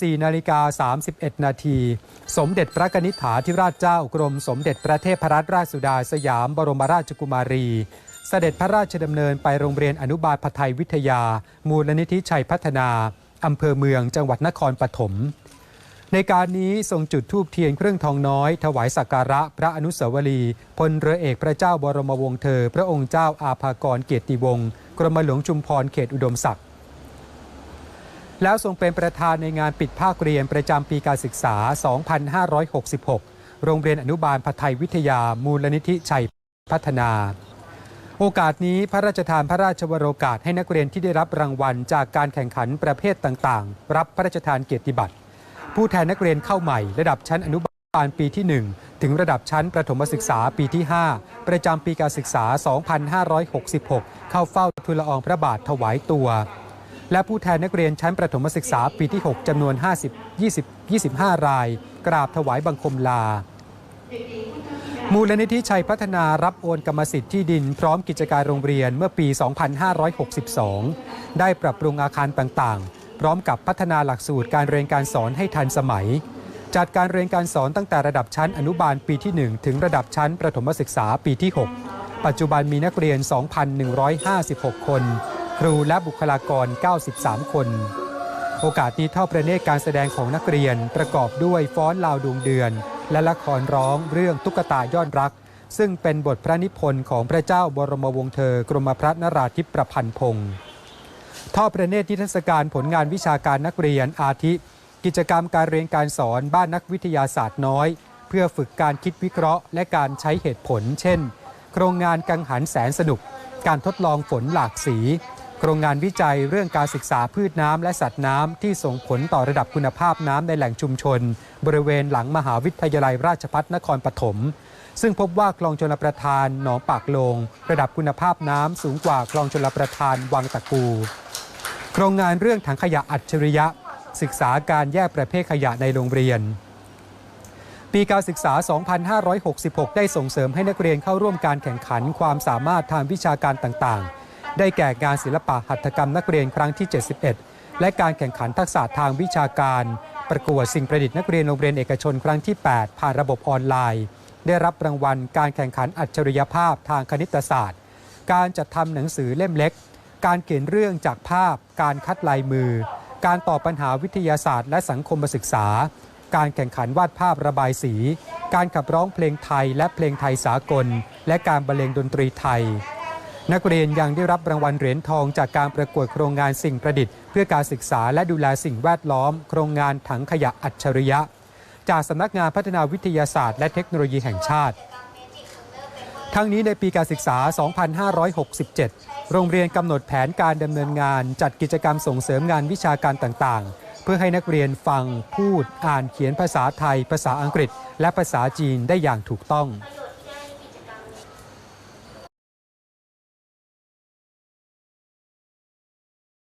4นาฬิกา31 นาที สมเด็จพระนิษฐาธิราชเจ้ากรมสมเด็จพระเทพรัตนราชสุดาสยามบรมราชกุมารี เสด็จพระราชดำเนินไปโรงเรียนอนุบาลพไทยวิทยา มูลนิธิชัยพัฒนา อำเภอเมืองจังหวัดนครปฐม ในการนี้ทรงจุดธูปเทียนเครื่องทองน้อย ถวายสักการะพระอนุสาวรีย์พลเรือเอกพระเจ้าบรมวงศ์เธอ พระองค์เจ้าอาภากรเกียรติวงศ์กรมหลวงชุมพรเขตอุดมศักดิ์ แล้วทรงเป็นประธานในงานปิดภาคเรียนประจำปีการศึกษา 2566 โรงเรียนอนุบาลพไทยวิทยามูลนิธิชัยพัฒนา โอกาสนี้พระราชทานพระราชวโรกาสให้นักเรียนที่ได้รับรางวัลจากการแข่งขันประเภทต่างๆ รับพระราชทานเกียรติบัตร ผู้แทนนักเรียนเข้าใหม่ ระดับชั้นอนุบาลปีที่ 1 ถึงระดับชั้นประถมศึกษาปีที่ 5 ประจำปีการศึกษา 2566 เข้าเฝ้าทูลละอองพระบาทถวายตัว และผู้แทนนักเรียนชั้นประถมศึกษาปีที่ 6จำนวน 50 20 25 ราย กราบถวายบังคมลา มูลนิธิชัยพัฒนารับโอนกรรมสิทธิ์ที่ดิน พร้อมกิจการโรงเรียนเมื่อปี 2562 ได้ปรับปรุงอาคารต่างๆ พร้อมกับพัฒนาหลักสูตรการเรียนการสอนให้ทันสมัย จัดการเรียนการสอนตั้งแต่ระดับชั้นอนุบาลปีที่ 1 ถึงระดับชั้นประถมศึกษาปีที่ 6 ปัจจุบันมีนักเรียน 2,156 คน ครูและบุคลากร 93 คน โอกาสนี้ทอดประเนตรการแสดงของนักเรียนประกอบด้วยฟ้อนลาวดวงเดือน และละครร้องเรื่องตุ๊กตายอดรัก ซึ่งเป็นบทพระนิพนธ์ของพระเจ้าบรมวงศ์เธอกรมพระนราธิปประพันธ์พงศ์ท่อประเนตรนิทรรศการผลงานวิชาการนักเรียนอาทิ กิจกรรมการเรียนการสอนบ้านนักวิทยาศาสตร์น้อย เพื่อฝึกการคิดวิเคราะห์ และการใช้เหตุผล เช่น โครงงานกังหันแสนสนุก การทดลองฝนหลากสี โครงงานวิจัยเรื่องการศึกษาพืชน้ำและสัตว์น้ำที่ส่งผลต่อระดับคุณภาพน้ำในแหล่งชุมชน บริเวณหลังมหาวิทยาลัยราชภัฏนครปฐมซึ่งพบว่าคลองชลประทานหนองปากโลง ระดับคุณภาพน้ำสูงกว่าคลองชลประทานวังตะกู โครงงานเรื่องถังขยะอัจฉริยะ ศึกษาการแยกประเภทขยะในโรงเรียน ปีการศึกษา 2566 ได้ส่งเสริมให้นักเรียนเข้าร่วมการแข่งขันความสามารถทางวิชาการต่างๆ ได้แก่งานศิลปะหัตถกรรมนักเรียนครั้งที่ 71 และการแข่งขันทักษะทางวิชาการ ประกวดสิ่งประดิษฐ์นักเรียนโรงเรียนเอกชนครั้งที่ 8 ผ่านระบบออนไลน์ ได้รับรางวัลการแข่งขันอัจฉริยภาพทางคณิตศาสตร์ การจัดทำหนังสือเล่มเล็ก การเขียนเรื่องจากภาพ การคัดลายมือ การตอบปัญหาวิทยาศาสตร์ และสังคมศึกษา การแข่งขันวาดภาพระบายสี การขับร้องเพลงไทยและเพลงไทยสากล และการบรรเลงดนตรีไทย นักเรียนยังได้รับรางวัลเหรียญทองจากการประกวดโครงงานสิ่งประดิษฐ์ เพื่อการศึกษาและดูแลสิ่งแวดล้อม โครงงานถังขยะอัจฉริยะ จากสำนักงานพัฒนาวิทยาศาสตร์และเทคโนโลยีแห่งชาติ ทั้งนี้ในปีการศึกษา 2567 โรงเรียนกำหนดแผนการดำเนินงาน จัดกิจกรรมส่งเสริมงานวิชาการต่างๆ เพื่อให้นักเรียนฟัง พูด อ่านเขียนภาษาไทย ภาษาอังกฤษ และภาษาจีนได้อย่างถูกต้อง